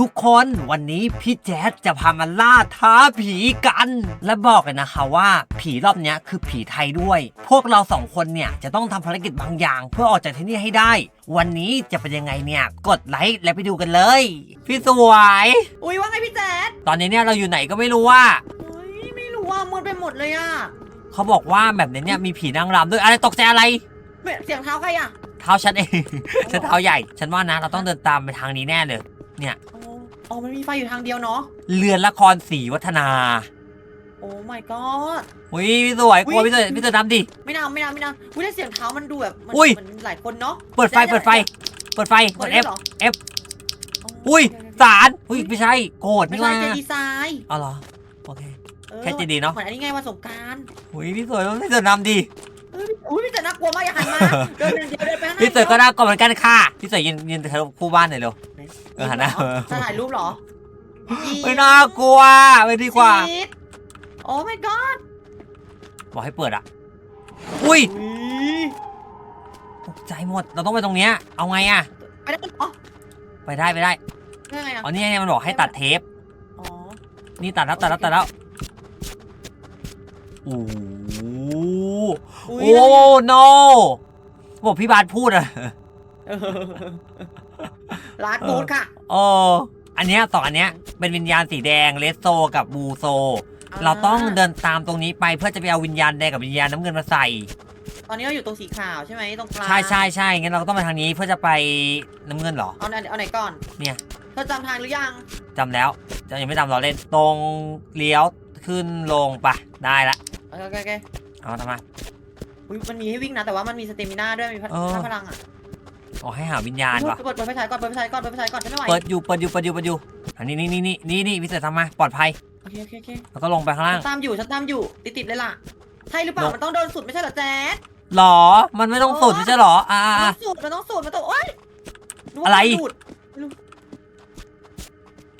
ทุกคนวันนี้พี่แจ๊ดจะพามาล่าท้าผีกัน และบอกเลยนะคะว่าผีรอบเนี้ยคือผีไทยด้วย พวกเราสองคนเนี่ยจะต้องทำภารกิจบางอย่าง เพื่อออกจากที่นี่ให้ได้ วันนี้จะเป็นยังไงเนี่ยกดไลค์และไปดูกันเลย พี่สวย อุ้ยว่าไงพี่แจ๊ดตอนนี้เนี่ยเราอยู่ไหนก็ไม่รู้ว่า อุ้ยไม่รู้ว่ามืดไปหมดเลยอะเขาบอกว่าแบบนี้เนี่ยมีผีนางรำด้วยอะไรตกใจอะไรเฮ้ยเสียงเท้าใครอะเท้าฉันเองฉันเท้าใหญ่ ฉันว่านะเราต้องเดินตามไปทางนี้แน่เลย เนี่ย อ๋ออ๋อมันมีไฟอยู่ทางเดียวเนาะ เรือนละครศรีวัฒนาโอ้ my god อุ้ยพี่สวยกลัวอุ๊ยพี่สวยพี่สวยดำดิ ไม่นานไม่นานไม่นานอุ้ยแต่เสียงเท้ามันดูแบบมันอุ๊ยเหมือนหลายคนเนาะเปิดไฟได้เปิดไฟได้เปิดไฟ เปิเปิดดได้ F เหรอ F อุ้ยสารอุ้ยไม่ใช่โกรธไม่นี่ใช่ว่าเจดีไซน์เอาเหรอโอเคออแค่ JD เนอะเหมือนอันนี้ไงวันสงกรารอุ้ยพี่สวยพี่สวยดำดิอุ้ยพี่แจ๊ดน่ากลัวมากอย่าหันมาเดินอย่างเดียวเดินไปข้างหน้าพี่สวยก็น่ากลัวเหมือนกันค่ะพี่สวยยืนยืนเธอคู่บ้านหน่อยเร็ว เออหันหน้าจะถ่ายรูปเหรอไม่น่ากลัวไม่ดีกว่าจี๊ดโอ้ my god บอกให้เปิดอะ อุ้ยอุ๊ยตกใจหมด เราต้องไปตรงเนี้ย เอาไงอะ ไปได้อ๋อไปได้ไปได้ได้ไงอะอ๋อนี่ไงมันบอกให้ตัดเทป อ๋อ นี่ตัดแล้วตัดแล้วตัดแล้วโอ้โหอุ้ยโอ้ no บอกพี่บาสพูดอะเออ ลาดกูดค่ะเอออันเนี้ยสองอันเนี้ยเป็นวิญญาณสีแดงเลสโซกับบูโซ เราต้องเดินตามตรงนี้ไปเพื่อจะไปเอาวิญญาณแดงกับวิญญาณน้ำเงินมาใส่ ตอนนี้เราอยู่ตรงสีขาวใช่ไหมตรงกลางใช่ใช่ใช่งั้นเราก็ต้องไปทางนี้เพื่อจะไปน้ำเงินเหรอ เอาไหนเอาไหนก่อนเนี่ย เธอจำทางหรือยังจำแล้วจะยังไม่จำเราเล่นตรงเลี้ยวขึ้นลงปะได้ละ โอเคโอเคโอเคเอาทำไมาอุ๊ยมันมีให้วิ่งนะแต่ว่ามันมีสเตมิน่าด้วยมีพเออพลังอะ อ๋อให้หาวิญญาณวะเปิดเปิดไฟฉายก่อนเปิดไฟฉายก่อนเปิดไฟฉายก่อนฉันไม่ไหวเปิดอยู่เปิดอยู่เปิดอยู่เปิดอยู่อันนี้นี่นี่นี่นี่นี่วิเศษทำมาปลอดภัยโอเคโอเคโอเคแล้วก็ลงไปข้างล่างฉันตามอยู่ฉันตามอยู่ติดติดๆเลยล่ะใช่หรือเปล่าลงมันต้องโดนสุดไม่ใช่เหรอแจ๊ดหรอ มันไม่ต้องสุดไม่ใช่หรอ อ่ามันอ่าต้องสุดมันต้องสุดมันต้องโอ๊ยนึกว่าอะไร มันดูดไม่รู้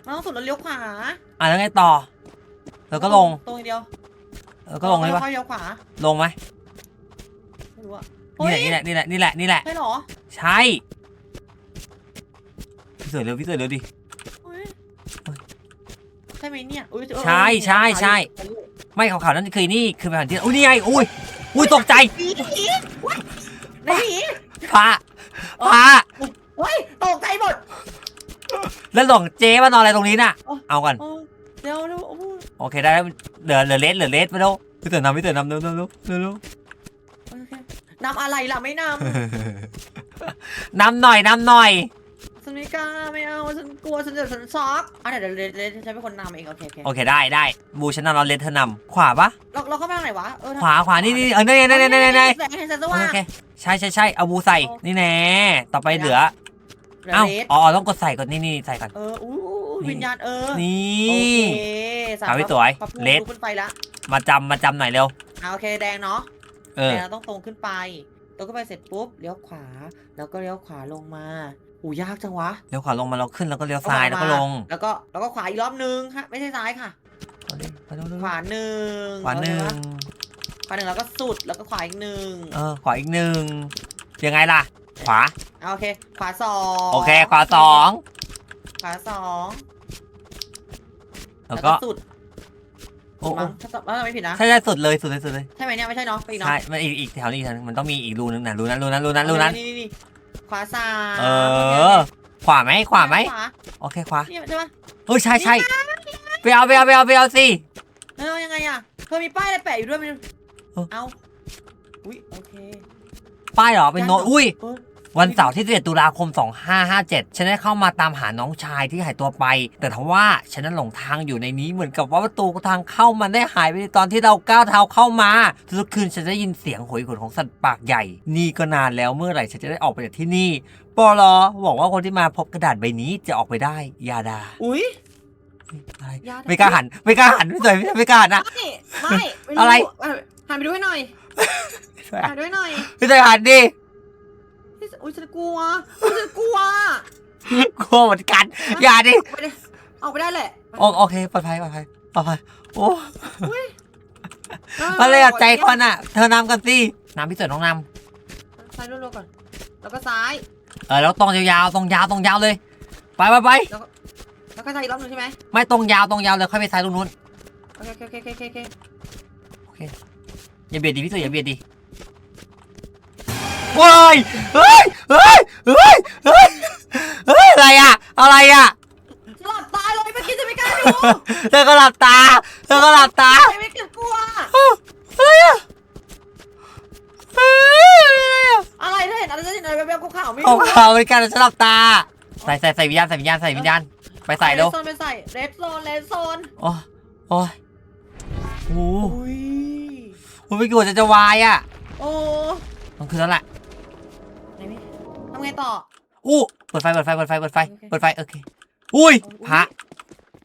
มันต้องสุดแล้วเลี้ยวขวาอ่าแล้วไงต่อ แล้วก็ลงตรงอย่างเดียวแล้วก็ลงเลยปะค่อยๆเลี้ยวขวาลงไหมไม่รู้อะ นี่แหละนี่แหละนี่แหละนี่แหละนี่แหละ ใช่เหรอใช่พี่สวยเร็วพี่สวยเร็วดิ เฮ้ยใช่ไหมเนี่ยอุ๊ยเออใช่ใช่ใช่ ไม่ขาวๆนั่นคือนี่คือสถานที่อุ้ยนี่ไงอุ้ยอุ้ยตกใจผีผีไหนผีพระพระเฮ้ยตกใจหมดแล้วหลงเจ๊มานอนอะไรตรงนี้น่ะโอ้เอาก่อนเออเดี๋ยวเดี๋ยวโอ้โหโอเคได้แล้วเหลือเหลือเลสเหลือเลสไปแล้วพี่เต๋อนำพี่เต๋อนำเร็วเร็วเร็วเร็วเร็วโอเค นำอะไรล่ะไม่นนำหน่อยนำหน่อยำฉันไม่กล้าไม่เอาฉันกลัวฉันเดี๋ยวฉันช็อกอะเดี๋ยวเดี๋ยวเดี๋ยวเดี๋ยวฉันเป็นคนนำเองโอเคโอเคโอเคได้ได้บูฉันนำเราเลสเธอนำขวาปะเราเราเข้าไปทางไหนวะเออขวาขวานี่นี่เออนี่นี่นี่นี่นี่นี่แสงเห็นแสงสโอว่าง เคใช่ใช่ใช่เอาบูใส่นี่แน่ต่อไปเหลือเหลือเอ้าเลสอ๋อต้องกดใส่ก่อนนี่นี่ใส่ก่อนเอออู้อู้อู้นี่วิญญาณเออนีโอ่ เคสามเอาไว้สวยพระผู้เลสลุกขึ้นไปละมาจำมาจำหน่อยเร็ว อ่าโอเคแดงเนาะ เออแดงเราต้องตรงขึ้นไป ตรงขึ้นไปเสร็จปุ๊บเลี้ยวขวา แล้วก็เลี้ยวขวาลงมาอู้ยากจังวะเลี้ยวขวาลงมาเราขึ้นแล้วก็เลี้ยวซ้ายแล้วก็ลงแล้วก็แล้วก็ขวาอีกรอบนึงฮะไม่ใช่ซ้ายค่ะ เอาดิไปเร็วเร็วขวาหนึ่งขวาหนึ่งขวาหนึ่งแล้วก็สุดแล้วก็ขวาอีกหนึ่งเออขวาอีกหนึ่งยังไงล่ะ ขวาอะโอเค ขวาสองโอเคขวาสองขวาสองแล้วก็สุด โอ้โอ้มั้งถ้าจำถ้าจำไม่ผิดนะใช่ใช่สุดเลยสุดเลยสุดเลยใช่ไหมเนี่ยไม่ใช่เนาะไปอีกเนาะใช่มันอีกอีกแถวนี้อีกแถวนึงมันต้องมีอีกรูนึงนะรูนั้นรูนั้นรูนั้นรูนั้นนี่นี่นี่ขวาสามเออ ขวาไหมขวาไหมขวาโอเคขวานี่ใช่ปะเฮ้ยใช่ใช่ไปเอาไปเอาไปเอาไปเอาสิเออยังไงอะเธอมีป้ายอะไรแปะอยู่ด้วยไมันเออเอาอุ้ยโอเคป้ายเหรอเป็นโน้ตอุ้ยเออ วันเสาร์ที่11ตุลาคม 2557 ฉันได้เข้ามาตามหาน้องชายที่หายตัวไป แต่ทว่าฉันนั้นหลงทางอยู่ในนี้เหมือนกับว่าประตูทางเข้ามันได้หายไปในตอนที่เราก้าวเท้าเข้ามา ทุกคืนฉันจะได้ยินเสียงโหยหวนของสัตว์ปากใหญ่ นี่ก็นานแล้วเมื่อไหร่ฉันจะได้ออกไปจากที่นี่ปอลอบอกว่าคนที่มาพบกระดาษใบนี้จะออกไปได้ยาดา อุ้ยอะไรยาไม่กล้าหันไม่กล้าหันไม่สวยไม่กล้าหันนะ ไม่ไม่ม่อะไรเหันไปดูให้หน่อยหันไปดูให้หน่อย ไม่สวยหันดิ อุ้ยฉันกลัวอุ๊ยฉันกลัวกลัวเหมือนกัน อย่าดิออกไปได้ออกไปได้แหละโอโอเคปลอดภัยปลอดภัยปลอดภัยโอ้เออมันเลยอะใจคนอะ เธอนำกันสิน้ำพี่เสือต้องนซ้ายรัวๆก่อน แล้วก็ซ้ายำเออแล้วตรงยาวๆตรงยาวตรงยาวเลย ไปไปไปแล้วก็แล้วก็ใส่อีกรอบหนึงใช่ไหมไม่ตรงยาวตรงยาวเลยค่อยไปซ้ายตรงนู้นโอเคโอเคโอเคโอเคโอเคอย่าเบียดดิพี่สุอย่าเบียดดิ ว้ายเฮ้ยเฮ้ยเฮ้ยเฮ้ยเฮ้ยอะไรอะอะไรอะหลับตาเลยเมื่อกี้จะไม่กล้าดูเธอก็หลับตา เธอก็หลับตาไม่ไม่กลัวอะไรอะเฮ้ยอะไรอะอะไรถ้าเห็นอะไรจะเห็นอะไรแบบๆขาวๆไม่ของรู้เขาเหมือนกันฉันหลับตา ใส่ใส่ใส่วิญญาณใส่วิญญาณใส่วิญญาณไปใส่เร็วโซนไปใส่เรดโซนเรดโซนโอ้โอ้ยโอ้โหอุ้ยโอ้ยไม่กลัวจะจะวายอะโอ้มันคือแล้วแหละไหนพี่ ทำไงต่อ อู้เปิดไฟเปิดไฟเปิดไฟเปิดไฟโอเคเปิดไฟโอเคอุ้ยพระ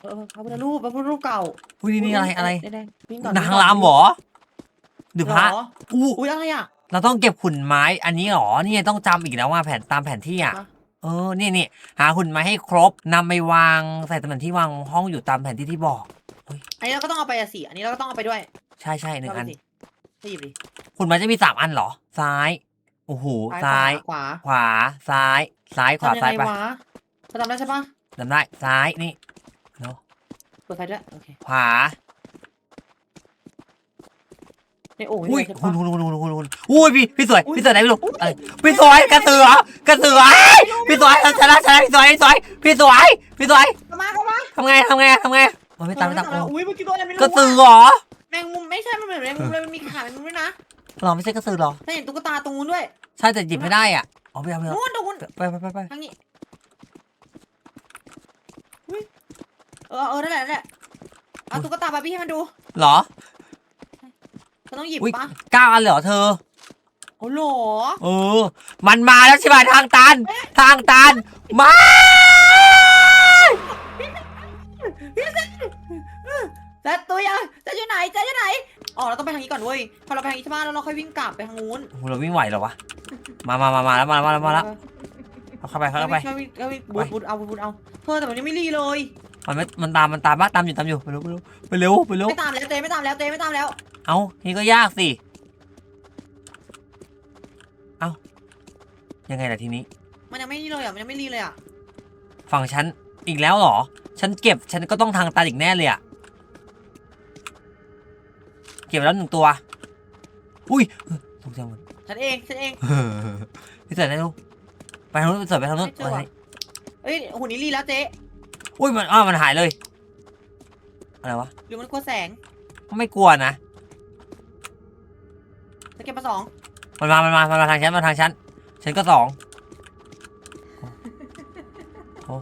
เออพระพุทธรูปพระพุทธรูปเก่าอุ้ยนี่นี่อะไรอะไรแดงๆวิ่งก่อนนางรำเหรอหรือพระเหออู้อุ้ยอะไรอะ เราต้องเก็บหุ่นไม้อันนี้เหรอนี่ต้องจำอีกแล้วว่าแผนตามแผนที่อะวะเออนี่นี่หาหุ่นไม้ให้ครบนำไปวางใส่ตำแหน่งที่วางห้องอยู่ตามแผนที่ที่บอก อันนี้เราก็ต้องเอาไปอะสิอันนี้เราก็ต้องเอาไปด้วยใช่ใช่หนึ่งอันเอาไปสิไปหยิบดิหุ่นไม้จะมีสามอันเหรอซ้าย โอ้โห ซ้ายขวาขวา ซ้าย ซ้ายขวาทำยังซ้ายไงไปวะจะทำได้ใช่ปะจำได้ ซ้าย นี่ เนาะเปิดไฟด้วยโอเคขวา ในโอ่งอุ้ยนี่ใช่หุ่ปะนหุ่นหุ่นหุ่นหุ่นหุ่นอุ้ยพี่พี่สวยอุ๊ยพี่สวยไหนไม่รู้อุ๊ย เอ้ยพี่สวยกระสือกระสือพี่สวยชนะชนะพี่สวยพี่สวยพี่สวยพี่สวยเข้ามาเข้ามาทำไงทำไงทำไงโอ้ยไม่ตามไม่ตามเออโอ้อุ้ยเมื่อกี้ตัวอะไรไม่รู้กระสืออะเหรอแมงมุมไม่ใช่มันเหมือนแมงมุมเลยมันมีขาแมงมุมด้วยนะ หรอไม่ใช่กระสือเหรอ ถ้าเห็นตุ๊กตาตรงนู้นด้วยใช่แต่หยิบไม่ได้อะเอาไปเอาไปเอานู้นตรงนู้นไปไปไปไปทางนี้อุ๊ยเออเออนั่นแหละนั่นแหละเอาตุ๊กตาบาร์บี้ให้มันดูเหรอมันต้องหยิบอุ๊ยปะเก้าอันเลยเหรอเธอ โอ้โหเออ มันมาแล้วใช่ไหมทางตัน ทางตัน มาแจ๊ดตัวยังแจ๊ดอยู่ไหนแจ๊ดอยู่ไหน อ๋อเราต้องไปทางนี้ก่อนเว้ย พอเราไปทางนี้ใช่ไหมแล้วเราค่อยวิ่งกลับไปทางนู้นโอ้โหเราวิ่งไหวเหรอวะ มามามามาแล้วมาแล้วมาแล้วมาแล้วเอาเข้าไปเข้าไปก็วิ่งก็วิ่งบูดบูดเอาบูดบูดเอาเธอแต่มันยังไม่รีเลย มันไม่มันตามมันตามบ้าตามอยู่ตามอยู่ไปเร็วไปเร็วไปเร็วไปเร็ว ไม่ตามแล้วเต้ไม่ตามแล้วเต้ไม่ตามแล้ว เอานี่ก็ยากสิ เอายังไงล่ะทีนี้ มันยังไม่รีเลยอะมันยังไม่รีเลยอะ ฝั่งฉันอีกแล้วเหรอ ฉันเก็บฉันก็ต้องทางตันอีกแน่เลยอะ เก็บแล้วหนึ่งตัว อุ้ยตกใจหมดฉันเองฉันเองพี่เสร็จแล้วไปทางนู้นพี่เสร็จไปทางนู้นไม่เจอว่ะเอ้ยหุ่นนี้รีแล้วเจ๊อุ้ยมันอ้าวมันหายเลย อะไรวะหรือมันกลัวแสงไม่กลัวนะจะเก็บมาสองมันมามันมามันมาทางฉันมาทางฉันฉันก็สอง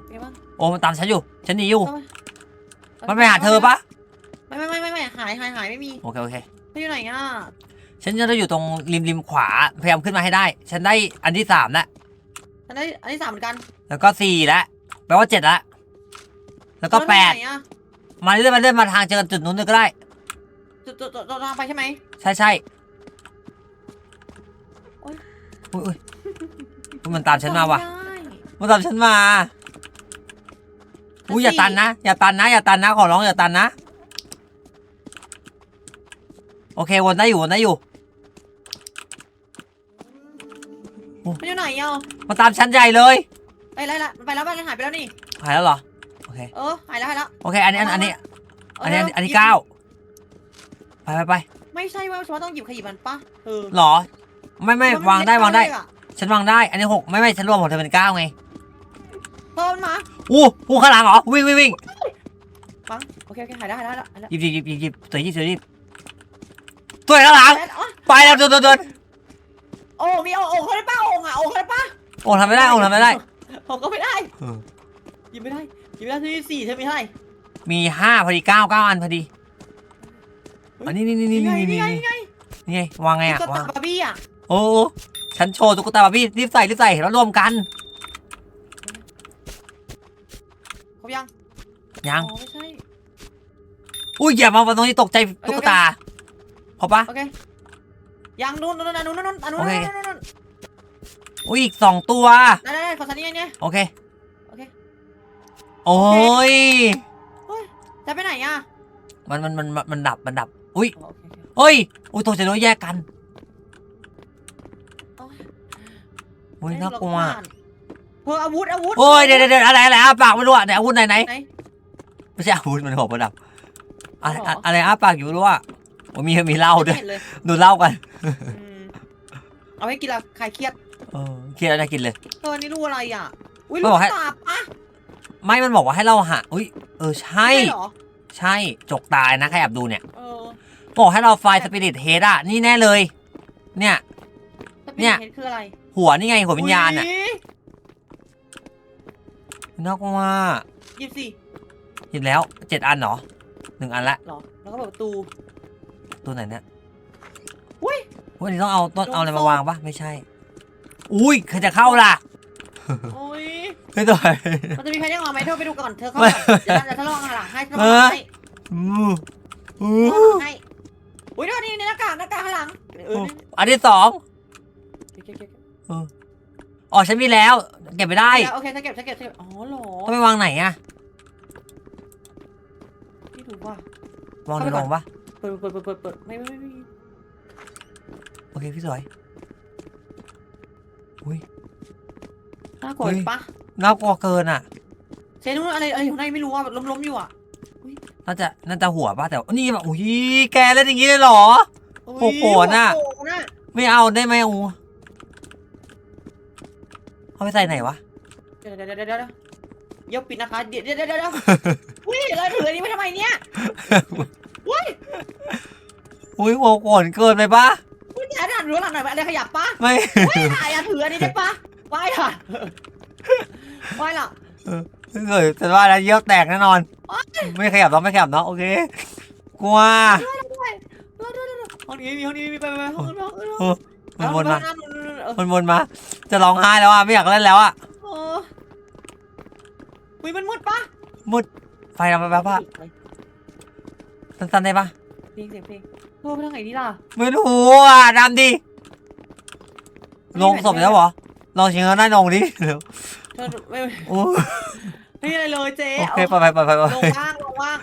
เก็บบ้างโอ้มันตามฉันอยู่ ฉันหนีอยู่เข้ามันไปหาเธอปะายหายหายไม่มีโอเคโอเคเธออยู่ไหนอะฉันจะอยู่ตรงริมริมขวาพยายามขึ้นมาให้ได้ ฉันได้อันที่สามแล้วฉันได้อันที่สามเหมือนกัน แล้วก็สี่แล้วแปลว่าเจ็ดแล้วแล้วก็เธอแปดอยู่ไหนอะมาเรื่อยๆมาเรื่อยๆมาทางเจอจุดนู้นเลยก็ได้จุดจุดจุดจุดทางไปใช่ไหมใช่ใช่โอ๊ยอุ้ยอุ้ยมันตามฉันมาว่ะจำไได้มันตามฉันมาอุ้ยอย่าตันนะ อย่าตันนะ อย่าตันนะ ขอร้องอย่าตันนะ โอเควนได้อยู่วนได้อยู่ มันอยู่ไหนอะมันตามฉันใหญ่เลยไปแล้วละมันไปแล้วมันหายไปแล้วนี่ หายแล้วเหรอโอเคเออหายแล้วหายแล้วโอเค อันนี้อันอันนี้เอันนี้เร็วอันนี้หยิบเก้าไปไปไปไม่ใช่ว่าฉันว่าต้องหยิบขยิบมันปะเออหรอ ไม่ไม่เพระนวางได้วางได้เล็กมกเลยอะฉันวางได้ อันนี้หกไม่ไม่ฉันรวมของเธอเป็นเก้าไงเพิ่มมาอู้อู้ข้างหลังเหรอวิ่งวิ่งวิ่งมั้งโอเคโอเคหายแล้วหายแล้วหายแล้วหยิบหยิบหยิบหยิบหยิบตัวหยิบ ตัวหยิบตัวข้างหลังแป๊ดอ๋อไปแล้วเดินเดินเดินโอ่งมีโอ่งโอ่งเขาได้ป้าโอ่งอะโอ่งเขาได้ป้าโอ้ทำไม่ได้โอ้ทำไม่ได้ผมก็ไม่ได้เออหยิบไม่ได้หยิบไม่ได้ที่สี่เธอมีเท่าไหร่มีห้าพอดีเก้าเก้าอันพอดีอันนี้นี่นี่นี่ไงนี่นี่นี่ไงนี่นี่ไงนี่ไงวางไงตุ๊อะกตาวางบาร์บี้อะโอ้โอ้ฉันโชว์ตุ๊กตาบาร์บี้รีบใส่รีบใส่แล้วรวมกันครบยังยังอ๋อไม่ใช่อุ้ยอย่ามาตรงนี้ตกใจตุ๊กตา พอปะ โอเคยังนู้นนู้นนู้นนู้นนู้นนู้นโอเคนู้นนู้นนู้นอุ้ยอีกสองตัวได้ได้ได้ขอสันนี่เนี่ยโอเคโอเคโอ้ยจะไปไหนอะมันมันมันมันดับมันดับอุ้ยอ๋อโอเคโอเคเอ้ยอุ้ยตกใจด้วยแยกกันโอ้ยอุ้ยน่ากลัวเพิ่มอาวุธอาวุธโอ้ยเดี๋ยวเดี๋ยวเดี๋ยวอะไรอะไรอะปากไม่รู้อะไหนอาวุธไหนไหนไหนไม่ใช่อาวุธมันหัวประดับอะไรอะอะไรอ้าปากอยู่ไม่รู้อะโอ้มีมีเหล้าด้วยไม่เห็นเลยดูเหล้ากันอืมเอาให้กินละคลายเครียดเออเครียดแล้วนะกินเลย เออนี่รู้อะไรอะ อุ้ยไม่ลูบอกกให้ ตาปะไม่มันบอกว่าให้เราหาอุ้ยเออใช่เหรอ ใช่จกตายนะใครแอบดูเนี่ยเออบอกให้เราไฟสปิริตเฮดอะนี่แน่เลย เนี่ย แต่เนี่ย เห็นคืออะไรหัวนี่ไงหัววิญญาณอะอุ๊ยนอกว่าหยิบสิหยิบแล้วเจ็ดอันเหรอหนึ่งอันละเหรอ แล้วก็เปิดประตู ตัวไหนเนี่ยอุ้ยวันนี้ต้องเอาต้นลงเอาอะไรศมาพวางปะไม่ใช่ อุ้ยใครจะเข้าล่ะโอ้ยไม่ตัวมันจะมีใครได้มาไหมเธอไปดูก่อนเธอเข้าไม่ก่อนเดี๋ยวเดี๋ยวเธอลองหลังให้เธอลองหลังให้อืออืลองอหลังให้อุ้ยเดี๋ยวนี้หน้ากากหน้ากากข้างหลังเอออันที่สองนี่เก็บเก็บเก็บอ๋อฉันมีแล้ว เก็บไม่ได้โอเคฉันเก็บฉันเก็บฉันเก็บอ๋อเหรอต้องไปวางไหนอะไม่ถูกว่ะวางในเข้าไปก่โรอนงปะ เปิดเปิดเปิดเปิดเปิดไม่ไม่ไม่ไม่โอเคพี่สวยอุ้ยน่ากลัวเฮ้ยปะน่ากลัวเกินอะเซนู้นอะไรอะไรอยู่ข้างในไม่รู้ว่าแบบล้มๆอยู่อะน่าจะน่าจะหัวปะแต่ว่านี่แบบอุ้ยแกเล่นอย่างงี้เลยเหรออุ๊ยโอ้โหน่ะโอ้โหน่ะไม่เอาได้ไหมอูเอาไปใส่ไหนวะเดี๋ยวเดี๋ยวเดี๋ยวเดี๋ยวเดี๋ยวเดี๋ยวปิดนะคะเดี๋ยวเดี๋ยวเดี๋ยวเดี๋ยวอุ้ยเราถืออันนี้ไปทำไมเนี่ย อุ้ยอุ้ยหัวโกนเกินไปปะอุ้ยอย่าถ่านหรือหลังหน่อยอะไรขยับปะไม่ไม่ถ่ายอย่าถืออันนี้ได้ปะไหว้ถ่านไหว้หรอเกิดแต่ว่าแล้วเยี่ยวแตกแน่นอนไม่ขยับเนาะไม่ขยับเนาะโอเค กลัวห้องนี้มีห้องนี้มีไปไปไปห้องนู้นห้องนู้นเออมันวนมาห้องนู้นเออมันวนมา จะร้องไห้แล้วอะไม่อยากเล่นแล้วอะเอออุ้ยมันมืดปะไฟทำไปแป๊บปะ สั้นๆได้ปะเพลงเสียงเพลงโทรไปทางไหนดีล่ะไม่รู้อะดำดิลงศพแล้วเหรอลองชิงเขาหน้าลงดิเร็วเธอไม่โอ้ไม่มีอะไรเลยเจ๊โอเคไปไปไปไปไปลงว่างลงว่าง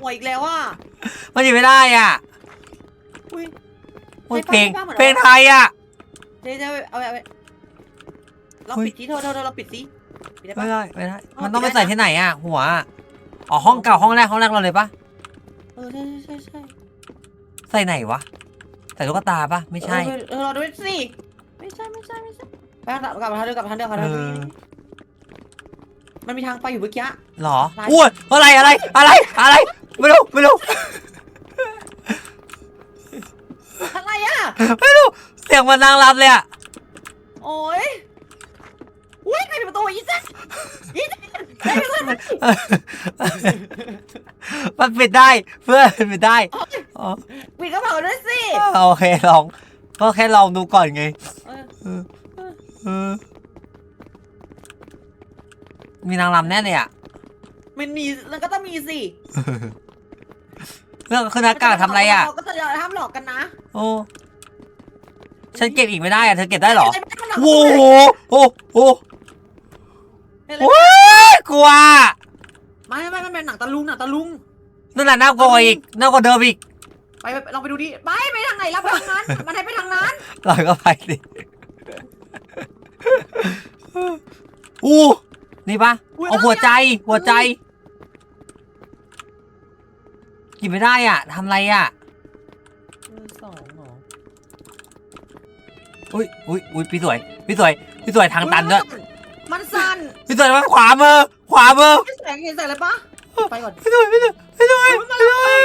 หัวอีกแล้วอะมันหยิบไม่ได้อะอุ้ยโอ้ยใช่เพลงปะใช่ปะเหมือนเพลงไทยอะเจ๊เจ๊เอาไปเอาไปเราเฮ้ยปิดที่เธอเธอเธอเราปิดสิปิดได้ไม่ปะได้ไม่ได้เอามันต้องไปปิดได้ใส่นะที่ไหนอะหัว อะอ๋อห้องเก่าห้องแรกห้องแรกเราเลยปะเออใช่ใช่ใช่ใส่ไหนวะใส่ตุ๊กตาปะไม่ใช่เออเออเราดูสิไม่ใช่ไม่ใช่ไม่ใช่ไปทางกลับมาทางเดิมกลับมาทางเดิมกลับมาทางเอเดิอมมันมีทางไปอยู่เมื่อกี้ หรอได้อุ้ยอะไรอะไรอะไรอะไรไม่รู้ไม่รู้อะไรอะไม่รู้เสียงมันนางรับเลยอะโอ้ย อุ้ยใครปิดประตูอีแจ๊คอีแจ๊คได้ไปก่อนมันมันปิดได้เพื่อนปิดได้อ๋อปิดกระเป๋าด้วยสิโอเคลอง ก็แค่ลองดูก่อนไงเออเออมีนางรำแน่เลยอะมันมีมันก็ต้องมีสิเรื่องคือหน้ากากทำอะไรอะเราก็จะห้ามหลอกกันนะ โอ้ฉันเก็บอีกไม่ได้อะเธอเก็บได้เหรอไม่ได้มันหลอกโอ้โหโอ้โห ไม่ได้โอ้ยกลัว ไม่ไม่ไม่เป็นหนังตะลุงหนังตะลุง นั่นแหละน่ากลัวอีกน่ากลัวเดิมอีกไปไปลองไปดูดิไปไปทางไหนแล้วไปทางนั้น มันให้ไปทางนั้นเราก็ไปดิอู้นี่ปะอุ๊ยเอาหัวใจ หัวใจหยิบไม่ได้อะทำไรอะเออสองเหรออุ้ยอุ้ยอุ้ยพี่สวยพี่สวยพี่สวยทางตันด้วยมันสั่น พี่สวยมาขวามือขวามือไม่แสงเห็นแสงเลยปะไปก่อนพี่สวยพี่สวยพี่สวยพี่สวย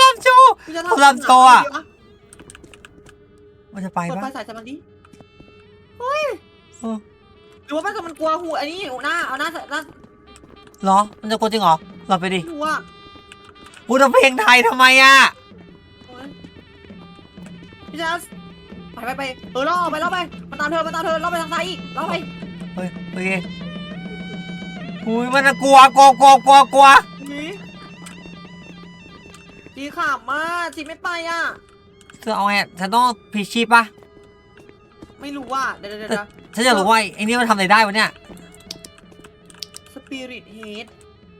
รำโชว์พี่จะเขารับโชว์อะมันจะไปเปิดปะไฟใส่ใส่มันดิเฮ้ยเออหรือว่ามันจะมันกลัวหูอันนี้หูหน้าเอาหน้าใส่หน้าเหรอ มันจะกลัวจริงเหรอเราไปดิไม่รู้อะพูดเพลงไทยทำไมอะโอ๊ยพี่จะไปไปไปเออล่อไปล่อไปมาตามเธอมาตามเธอล่อไปทางซ้ายอีกล่อไปเฮ้ยโอเค อุ้ยมันน่ากลัวกลัวกลัวกลัวกลัวนี่จีขำมากจีไม่ไปอะ เธอเอาไงฉันต้องพีชีพปะไม่รู้ว่าเดี๋ยวเดี๋ยวเดี๋ยวฉันอยากรู้ว่าไอ้นี่มันทำอะไรได้วะเนี่ยสปิริตเฮด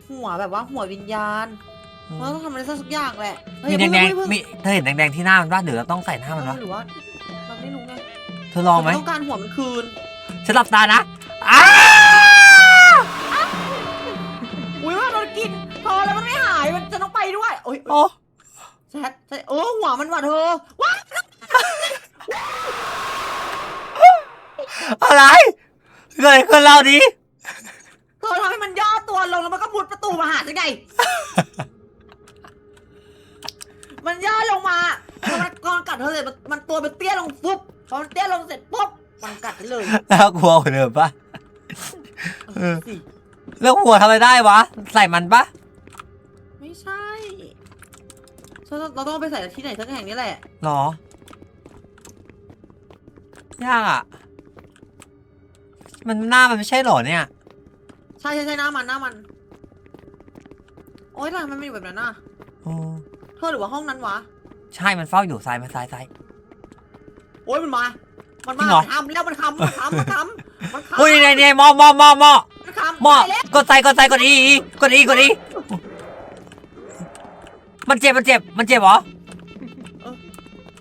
หัวแบบว่าหัววิญญาณมันต้องทำอะไรสักอย่างแหละเฮ้ยมีแดงเพิ่แดงเพิ่มีเธอเห็นแดงแดงๆที่หน้ามันปะเดี๋ยวเราต้องใส่หน้ามันปะหรือว่าเราไม่รู้ไงเธอลองไหมเราต้องการหัวมันคืนฉันหลับตานะอ้า โอ้แชทแชทโอ้หัวมันว่ะเธอว้าอะไรเกิดอะไรขึ้นเล่าดิเธอทำให้มันย่อตัวลงแล้วมันก็มุดประตูมาหาฉันไง มันย่อลงมาพอมันก่อนกัดเธอเสร็จมันมันตัวมันเตี้ยลงปุ๊บพอมันเตี้ยลงเสร็จปุ๊บมันกัดฉันเลยแล้วกลัวกว่าเดิมปะเออสิ แล้วหัวทำอะไรได้วะ ใส่มันปะไม่ใช่เราเราต้องเอาไปใส่ที่ไหนสักแห่งนี้แหละ หรอยากอะ มันหน้ามันไม่ใช่หรอเนี่ย ใช่ใช่ใช่หน้ามันหน้ามัน โอ๊ยทำไมมันไม่อยู่แบบนั้นน่ะโอ้เธอหรือว่าห้องนั้นวะ ใช่มันเฝ้าอยู่ซ้ายมาซ้ายซ้าย โอ๊ยมันมา มันจริมางเหรอ มันทำแล้วมันทำมันทำมันทำมันทำ อุ้ยนี่นี่มอมอมอมอมัน ทำมอไปแล้วกดใส่กดใส่กดอีอีกดอีกดอีมันเจ็บมันเจ็บมันเจ็บเหรอ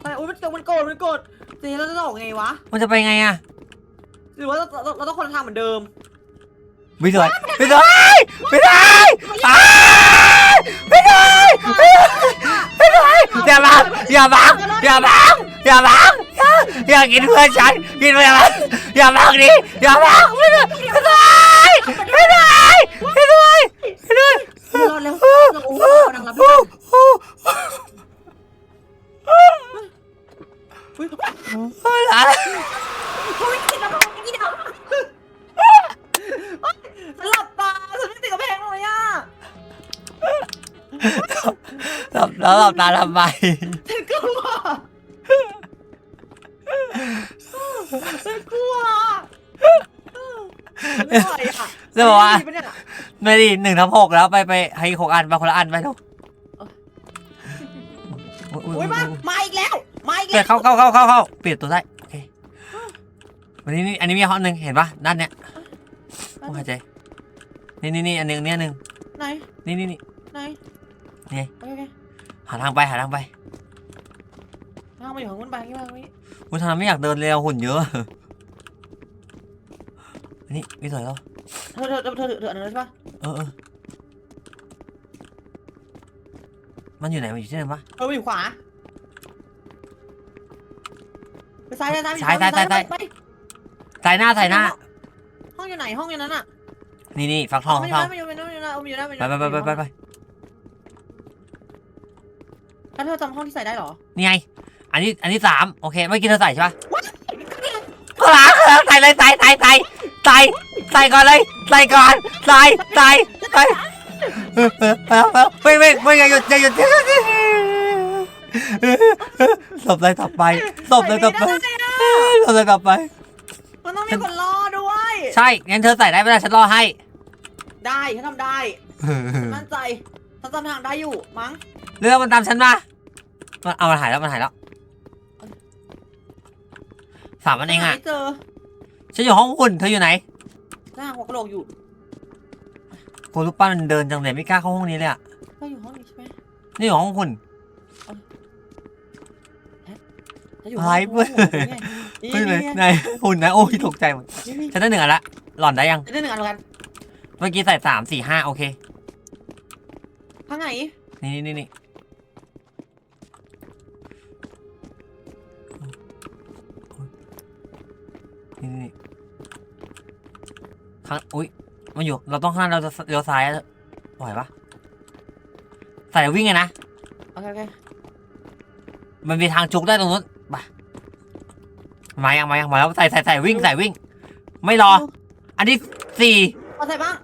ไปโอ๊ยมันมันโกรธมันโกรธเจ๊เราจะออกไงวะ มันจะไปไงอะหรือว่าเราเราเราต้องคนละทางเหมือนเดิมไม่ได้ไม่ได้ไม่ได้อ้ายไม่ได้ไม่ได้อย่าบังอย่าบังอย่าบังอย่าบังอย่าอย่ากินเพื่อนฉันกินเพื่อนมันอย่าบังดิอย่าบังไม่ได้ไม่ได้ ไม่ได้ไม่ได้ไม่ได้รอดแล้วเราโอ้โหดังรับไม่ได้อุ๊ยอะไรเขาไม่กินแล้วเขาไม่กินแล้วฉันหลับตาฉันไม่ติดกับแพงเลยอะหลับแล้วหลับตาทำไม อะจะบอกว่าไม่ได้ปะเนี่ยไม่ดีหนึ่งทับหกแล้วไปไปให้หกอันไปคนละอันไปทุกอุ้ยมามาอีกแล้วมาอีกเปิแล้ดวเข้าเข้าเข้าเข้าเข้าเปลี่ยนตัวได้โอเควันนี้นี่อันนี้มีห้องหนึ่งเห็นปะด้านเนี้ยโอ้หายใจนี่นี่นี่อันหนึงเนี่ยหนึ่งไหนนี่นี่นี่ ไหนนี่ โอเคโอเคหาทางไปหาทางไปทางมาอยู่ข้างบนไปข้างล่างนี้วุ้ทำไมไม่อยากเดินเร็วหุ่นเยอะอันนี่พี่สวยแล้ว เธอเธอเธอเธอเธออันนั้นใช่ปะเออเออมันอยู่ไหนมันอยู่ที่ไหนวะเธอไปอยู่ขวาไปซ้ายซ้ายซ้ายซ้ายซ้ายซ้ายไปใส่หน้าใส่หน้า ห้องอยู่ไหนห้องอยู่นั้นอะนี่นี่ฟักทองไม่ฟัอกทยู่องนะไม่อยู่นะไม่อยู่นะไม่อยู่นะไปไปไปไปไปไปแล้วเธอจำห้องที่ใส่ได้เหรอ นี่ไง อันนี้ อันนี้สามโอเค เมื่อกี้เธอใส่ใช่ปะข้างหลังข้างหลังใส่เลยใส่ใส่ใส่ใส่ ใส่ก่อนเลยใส่ก่อนใส่ใส่ใส่เออเออเออเออไม่ไม่ไม่อย่าหยุดอย่าหยุดอย่าหยุดศพเลยต่อไปศพเลยต่อไปใส่ม่ด้อะศพเลยต่อไปมันต้องมีคนรอด้วย ใช่งั้นเธอใส่ได้ไม่ได้ฉันรอให้ ได้ฉันทำได้มั่นใจฉันจำทางได้อยู่มั้งเรื่องมันตามฉันมามันเอามันหายแล้วมันหายแล้วสามอันเองอะหาไม่เจอฉันอยู่ห้องหุ่นเธออยู่ไหน หน้าหัวกะโหลกอยู่กูรูปปั้นมันเดินจังเลยไม่กล้าเข้าห้องนี้เลยอะ ก็อยู่ห้องนี้ใช่ไหมนี่อยู่ห้องหุ่นแล้วอยู่หายไปห้องไม่เลยนี่ไหนหุ่นนะ โอ้ยตกใจหมดนี่นี่ฉันได้หนึ่งอันละหล่อนได้ยัง นี่ได้หนึ่งอันแล้วกันเมื่อกี้ใส่สามสี่ห้าโอเค ข้างไหนนี่นี่นี่นี่ ข้างอุ้ยมันอยู่ เราต้องข้างหน้าเราจะเลี้ยวซ้ายอะไหวปะใส่แล้ววิ่งไงนะ โอเคโอเคมันมีทางจุกได้ตรงนู้นไปมายังมายังมาแล้วใส่ใส่ใส่วิ่งใส่วิ่ง ไม่รอ อันที่สี่เอาใส่บ้าง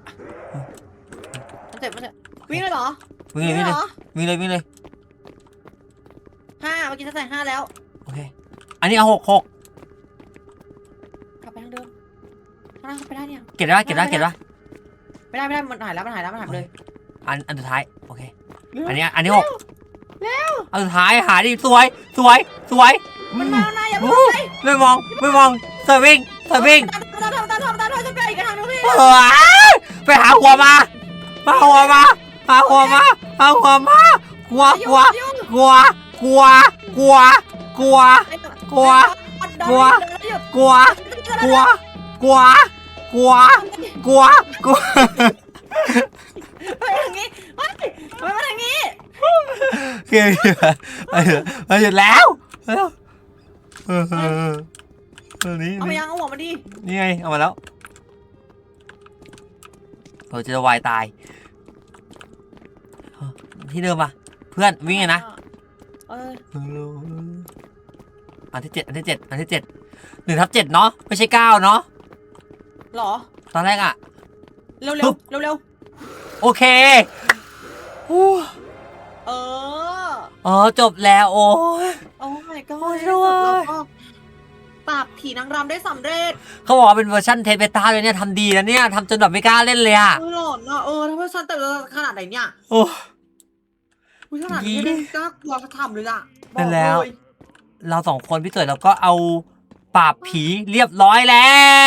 มันเจ็บมันเจ็บวิ่งเลยเหรอวิ่งเลยวิ่งเลยเหรอวิ่งเลยวิ่งเลยห้าเมื่อกี้ฉันใส่ห้าแล้ว โอเค อันนี้เอาหกหกก ข้างหน้าไปได้เนี่ย เก็บได้ปะเก็บได้ปะเก็บได้ปะไม่ได้ไม่ได้มันหายแล้วมันหายแล้วมันหายไปเลย อันอันสุดท้ายโอเคเร็วอันนี้อันนี้หกอันสุดท้ายหาดิสวยสวยสวยมันมาแล้วนะอย่าอืเพิ่งมไม่มองไม่มองเซอร์วิ่งเซอร์วิ่งตามตามตามตามตามตามฉันไปอีกทางนึงพี่เออไปหาหัวมามาหัวมาหาหัวมาหาหัวมากลัวกลัวกลัวกลัวกลัวกลัวกลัวกลัวกลัวกลัว กลัว กลัว กลัวกลัวไปทางนี้ไปไปมาทางนี้ไปเถอะไปหยุดแล้วเออเออเออเออนี่เอาไปนี่ยังเอาหัวมาดินี่ไง เอามาแล้ว เราจะวายตายเออที่เดิมปะเพื่อนวิ่งไงนะ เอออันที่เจ็ดอันที่เจ็ดอันที่เจ็ดหนึ่งทับเจ็ดเนาะไม่ใช่เก้าเนาะเหรอ ตอนแรกอะ เร็วปึ๊เร็วบ เร็วเร็วโอเคอู้เออ อ๋อจบแล้วโอ้ย โอ้ my god โอ้ยในที่สุดด้วยเราก็ปราบผีนางรำได้สำเร็จเขาบอกว่าเป็นเวอร์ชันเทสเบต้าเลยเนี่ยทำดีนะเนี่ยทำจนแบบไม่กล้าเล่นเลยอะเออหลอนอะเออถ้าว่าฉันแต่ละขนาดไหนเนี่ยโอ้ อุ๊ยขนาดยี่นี้ไม่ได้กล้ากลัวจะทำเลยล่ะบเป็อกนเลแล้วยเราสองคนพี่เต๋อแล้วก็เอาปราบผีเรียบร้อยแล้ว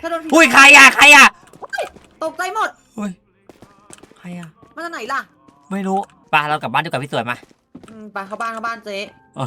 ถ้าโดนผีอุ้ยใครอะใครอะตกใจหมด อุ้ยใครอะมาจากไหนล่ะไม่รู้ไปเรากลับบ้านดีกว่าพี่สวยมาอืมไปเข้าบ้านเข้าบ้านเจ๊ เออ